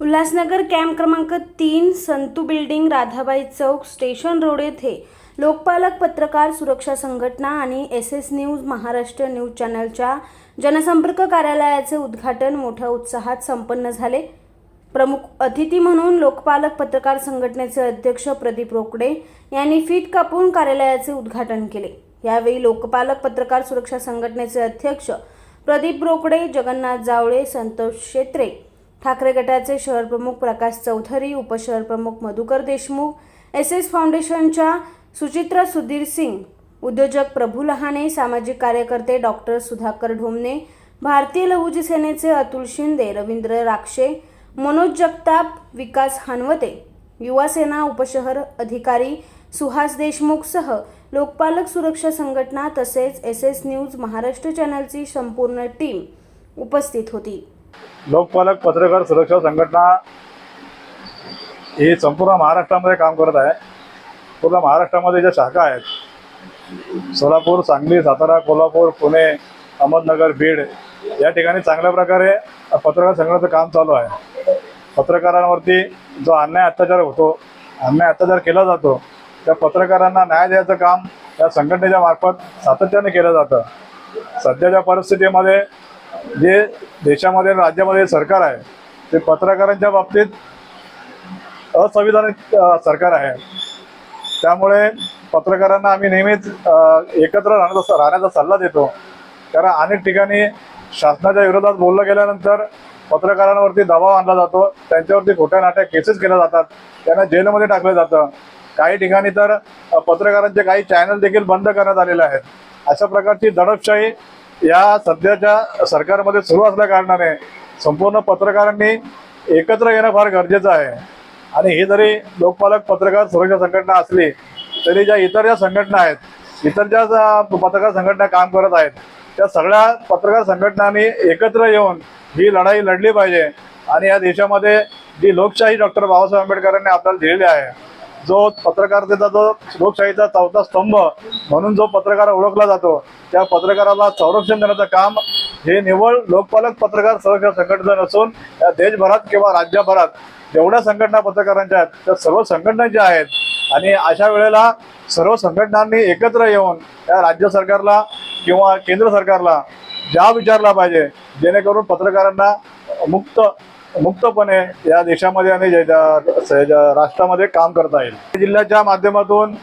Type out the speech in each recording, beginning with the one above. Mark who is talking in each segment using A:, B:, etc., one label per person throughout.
A: Ulhasnagar camp क्रमांक तीन Santu building Radhabai Chowk station road येथे लोकपालक पत्रकार सुरक्षा संघटना आणि S S news Maharashtra news चॅनलच्या जनसंपर्क कार्यालयाचे उद्घाटन मोठ्या उत्साहात संपन्न झाले. प्रमुख अतिथी म्हणून लोकपालक पत्रकार संघटनेचे अध्यक्ष प्रदीप रोकडे यांनी फीत कापून कार्यालयाचे उद्घाटन केले. यावेळी लोकपालक पत्रकार सुरक्षा संघटनेचे अध्यक्ष प्रदीप रोकडे जगन्नाथ जावळे संतोष शेत्रे ठाकरे गटाचे शहर प्रमुख प्रकाश चौधरी उपशहर प्रमुख मधुकर देशमुख एस एस फाउंडेशनच्या सुचित्रा सुधीर सिंग उद्योजक प्रभू लहाने सामाजिक कार्यकर्ते डॉक्टर सुधाकर ढोमने भारतीय लहुजी सेनेचे अतुल शिंदे रवींद्र राक्षे मनोज जगताप विकास हानवते युवासेना उपशहर अधिकारी सुहास देशमुखसह लोकपालक सुरक्षा संघटना तसेच एस एस न्यूज महाराष्ट्र चॅनलची संपूर्ण टीम उपस्थित होती.
B: लोकपालक पत्रकार सुरक्षा संघटना ही संपूर्ण महाराष्ट्रामध्ये काम करत आहे. पूर्ण महाराष्ट्रामध्ये ज्या शाखा आहेत सोलापूर सांगली सातारा कोल्हापूर पुणे अहमदनगर बीड या ठिकाणी चांगल्या प्रकारे पत्रकार संघटनेचं काम चालू आहे. पत्रकारांवरती जो अन्याय अत्याचार होतो अन्याय अत्याचार केला जातो त्या पत्रकारांना न्याय द्यायचं काम या संघटनेच्या मार्फत सातत्याने केलं जातं. सध्याच्या परिस्थितीमध्ये जे देशामध्ये आणि राज्यामध्ये सरकार आहे ते पत्रकारांच्या बाबतीत असंविधानिक सरकार आहे. त्यामुळे पत्रकारांना आम्ही नेहमीच एकत्र राहण्याचा राहण्याचा सल्ला देतो. कारण अनेक ठिकाणी शासनाच्या विरोधात बोललं गेल्यानंतर पत्रकारांवरती दबाव आणला जातो. त्यांच्यावरती खोट्या नाट्या केसेस केल्या जातात. त्यांना जेलमध्ये टाकलं जातं. काही ठिकाणी तर पत्रकारांचे काही चॅनल देखील बंद करण्यात आलेले आहेत. अशा प्रकारची दडपशाही या सध्याच्या सरकारमध्ये सुरू असल्या कारणाने संपूर्ण पत्रकारांनी एकत्र येणं फार गरजेचं आहे. आणि ही जरी लोकपालक पत्रकार सुरक्षा संघटना असली तरी ज्या इतर ज्या संघटना आहेत इतर ज्या पत्रकार संघटना काम करत आहेत त्या सगळ्या पत्रकार संघटनांनी एकत्र येऊन ही लढाई लढली पाहिजे. आणि या देशामध्ये जी लोकशाही डॉक्टर बाबासाहेब आंबेडकरांनी आपल्याला दिलेली आहे जो पत्रकारितेचा जो लोकशाहीचा चौथा स्तंभ म्हणून जो पत्रकार ओळखला जातो त्या पत्रकाराला संरक्षण देण्याचं काम हे निव्वळ लोकपालक पत्रकार संरक्षण संघटना नसून या देशभरात किंवा राज्यभरात जेवढ्या संघटना पत्रकारांच्या आहेत त्या सर्व संघटना ज्या आहेत आणि अशा वेळेला सर्व संघटनांनी एकत्र येऊन या राज्य सरकारला किंवा केंद्र सरकारला ज्या विचारला पाहिजे जेणेकरून पत्रकारांना मुक्त मुक्तपणे या देशामध्ये आणि राष्ट्रामध्ये काम करता येईल. जिल्ह्याच्या माध्यमातून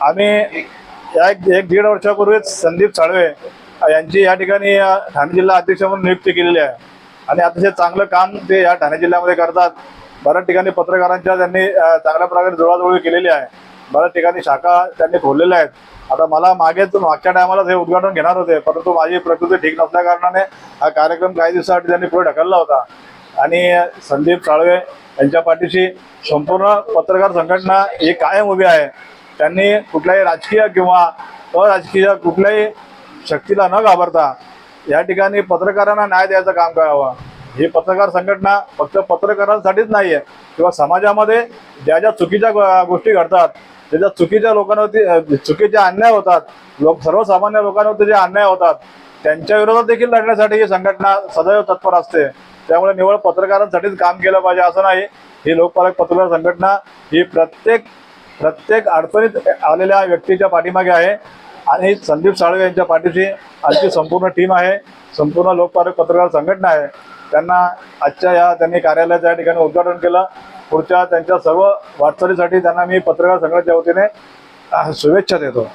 B: आम्ही या एक एक दीड वर्षापूर्वीच संदीप साळवे यांची या ठिकाणी ठाणे जिल्हा अध्यक्ष म्हणून नियुक्ती केलेली आहे. आणि अतिशय चांगलं काम ते या ठाणे जिल्ह्यामध्ये करतात. बऱ्याच ठिकाणी पत्रकारांच्या त्यांनी चांगल्या प्रकारे जुळाजुळी केलेली आहे. बऱ्याच ठिकाणी शाखा त्यांनी खोललेल्या आहेत. आता मला मागेच मागच्या टायमालाच हे उद्घाटन घेणार होते परंतु माझी प्रकृती ठीक नसल्या कारणाने हा कार्यक्रम काही दिवसासाठी त्यांनी पुढे ढकलला होता. आणि संदीप साळवे यांच्या पाठीशी संपूर्ण पत्रकार संघटना ही कायम उभी आहे. त्यांनी कुठल्याही राजकीय किंवा अराजकीय कुठल्याही शक्तीला न घाबरता या ठिकाणी पत्रकारांना न्याय द्यायचं काम करावं. ही पत्रकार संघटना फक्त पत्रकारांसाठीच नाही आहे किंवा समाजामध्ये ज्या ज्या चुकीच्या गोष्टी घडतात त्याच्या चुकीच्या लोकांवरती चुकीचे अन्याय होतात लोक सर्वसामान्य लोकांवरती जे अन्याय होतात त्यांच्या विरोधात देखील लढण्यासाठी ही संघटना सदैव तत्पर असते. त्यामुळे निवड पत्रकारांसाठीच काम केलं पाहिजे असं नाही. ही लोकपालक पत्रकार संघटना ही प्रत्येक प्रत्येक अडचणीत आलेल्या व्यक्तीच्या पाठीमागे आहे. आणि संदीप साळवे यांच्या पाठीशी आमची संपूर्ण टीम आहे. संपूर्ण लोकपालक पत्रकार संघटना आहे. त्यांना आजच्या या त्यांनी कार्यालयाच्या ठिकाणी उद्घाटन केलं. पुढच्या त्यांच्या सर्व वाटचालीसाठी त्यांना मी पत्रकार संघाच्या वतीने शुभेच्छा देतो.